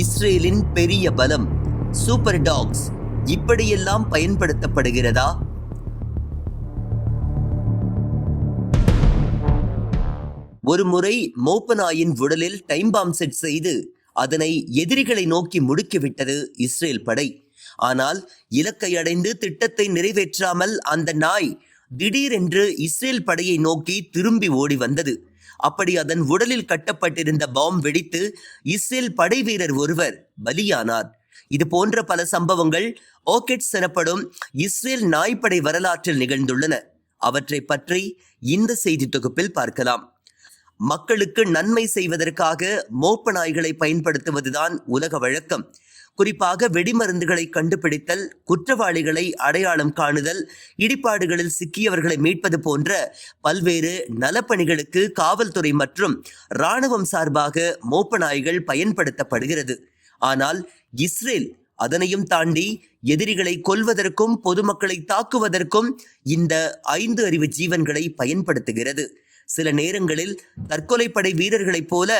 இஸ்ரேலின் பெரிய பலம் சூப்பர் டாக்ஸ் இப்படியெல்லாம் பயன்படுத்தப்படுகிறதா? ஒரு முறை மோப்பனாயின் உடலில் டைம் பாம் செட் செய்து அதனை எதிரிகளை நோக்கி முடுக்கிவிட்டது இஸ்ரேல் படை. ஆனால் இலக்கை அடைந்து திட்டத்தை நிறைவேற்றாமல் அந்த நாய் திடீரென்று இஸ்ரேல் படையை நோக்கி திரும்பி ஓடி வந்தது. அப்படி அதன் உடலில் கட்டப்பட்டிருந்த பாம் வெடித்து இஸ்ரேல் படை வீரர் ஒருவர் பலியானார். இது போன்ற பல சம்பவங்கள் ஓகெட்ஸ் எனப்படும் இஸ்ரேல் நாய்ப்படை வரலாற்றில் நிகழ்ந்துள்ளன. அவற்றை பற்றி இந்த செய்தி தொகுப்பில் பார்க்கலாம். மக்களுக்கு நன்மை செய்வதற்காக மோப்ப நாய்களை பயன்படுத்துவதுதான் உலக வழக்கம். குறிப்பாக வெடிமருந்துகளை கண்டுபிடித்தல் குற்றவாளிகளை அடையாளம் காணுதல் இடிபாடுகளில் சிக்கியவர்களை மீட்பது போன்ற பல்வேறு நலப்பணிகளுக்கு காவல்துறை மற்றும் இராணுவம் சார்பாக மோப்ப நாய்கள் பயன்படுத்தப்படுகிறது. ஆனால் இஸ்ரேல் அதனையும் தாண்டி எதிரிகளை கொல்வதற்கும் பொதுமக்களை தாக்குவதற்கும் இந்த ஐந்து அறிவு ஜீவன்களை பயன்படுத்துகிறது. சில நேரங்களில் தற்கொலைப்படை வீரர்களைப் போல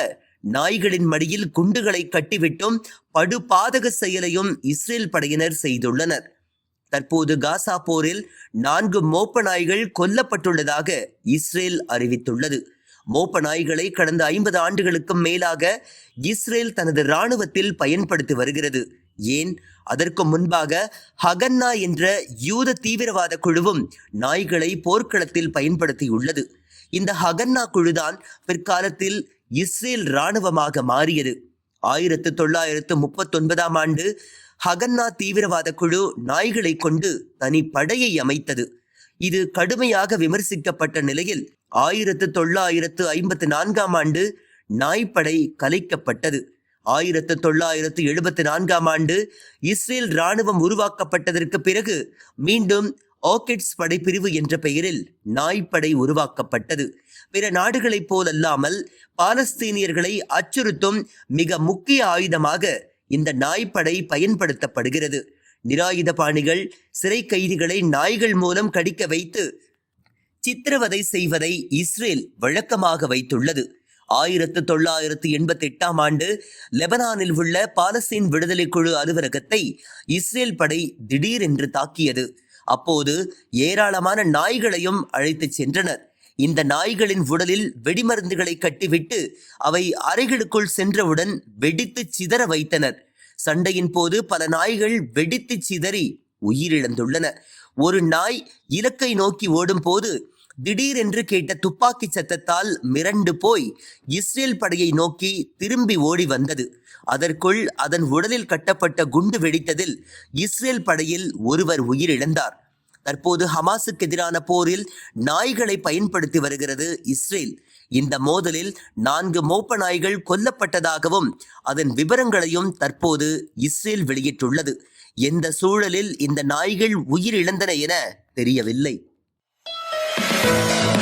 நாய்களின் மடியில் குண்டுகளை கட்டிவிட்டும் படுபாதக செயலையும் இஸ்ரேல் படையினர் செய்துள்ளனர். தற்போது காசா போரில் நான்கு மோப்ப நாய்கள் கொல்லப்பட்டுள்ளதாக இஸ்ரேல் அறிவித்துள்ளது. மோப்ப நாய்களை கடந்த ஐம்பது ஆண்டுகளுக்கும் மேலாக இஸ்ரேல் தனது இராணுவத்தில் பயன்படுத்தி வருகிறது. ஏன்? அதற்கு முன்பாக ஹகன்னா என்ற யூத தீவிரவாத குழுவும் நாய்களை போர்க்களத்தில் பயன்படுத்தியுள்ளது. இந்த ஹகன்னா குழுதான் பிற்காலத்தில் இஸ்ரேல் இராணுவமாக மாறியது. ஆயிரத்து தொள்ளாயிரத்து முப்பத்தொன்பதாம் ஆண்டு ஹகன்னா தீவிரவாத குழு நாய்களை கொண்டு தனி படையை அமைத்தது. இது கடுமையாக விமர்சிக்கப்பட்ட நிலையில் ஆயிரத்து தொள்ளாயிரத்து ஐம்பத்து நான்காம் ஆண்டு நாய்ப்படை கலைக்கப்பட்டது. ஆயிரத்து தொள்ளாயிரத்து எழுபத்தி நான்காம் ஆண்டு இஸ்ரேல் இராணுவம் உருவாக்கப்பட்டதற்கு பிறகு மீண்டும் ஆர்கிட்ஸ் படைப்பிரிவு என்ற பெயரில் நாய்ப்படை உருவாக்கப்பட்டது. பிற நாடுகளைப் போலல்லாமல் பாலஸ்தீனியர்களை அச்சுறுத்தும் மிக முக்கிய ஆயுதமாக இந்த நாய்ப்படை பயன்படுத்தப்படுகிறது. நிராயுத பாணிகள் சிறை கைதிகளை நாய்கள் மூலம் கடிக்க வைத்து சித்திரவதை செய்வதை இஸ்ரேல் வழக்கமாக வைத்துள்ளது. ஆயிரத்து தொள்ளாயிரத்து எண்பத்தி எட்டாம் ஆண்டு லெபனானில் உள்ள பாலஸ்தீன் விடுதலை குழு அலுவலகத்தை இஸ்ரேல் படை திடீரென்று தாக்கியது. அப்போது ஏராளமான நாய்களையும் அழைத்துச் சென்றனர். இந்த நாய்களின் உடலில் வெடிமருந்துகளை கட்டிவிட்டு அவை அறைகளுக்குள் சென்றவுடன் வெடித்து சிதற வைத்தனர். சண்டையின் போது பல நாய்கள் வெடித்து சிதறி உயிரிழந்துள்ளன. ஒரு நாய் இலக்கை நோக்கி ஓடும் போது திடீரென்று கேட்ட துப்பாக்கி சத்தத்தால் மிரண்டு போய் இஸ்ரேல் படையை நோக்கி திரும்பி ஓடி வந்தது. அதற்குள் அதன் உடலில் கட்டப்பட்ட குண்டு வெடித்ததில் இஸ்ரேல் படையில் ஒருவர் உயிரிழந்தார். தற்போது ஹமாஸுக்கு எதிரான போரில் நாய்களை பயன்படுத்தி வருகிறது இஸ்ரேல். இந்த மோதலில் நான்கு மோப்ப நாய்கள் கொல்லப்பட்டதாகவும் அதன் விவரங்களையும் தற்போது இஸ்ரேல் வெளியிட்டுள்ளது. எந்த சூழலில் இந்த நாய்கள் உயிரிழந்தன என தெரியவில்லை. Música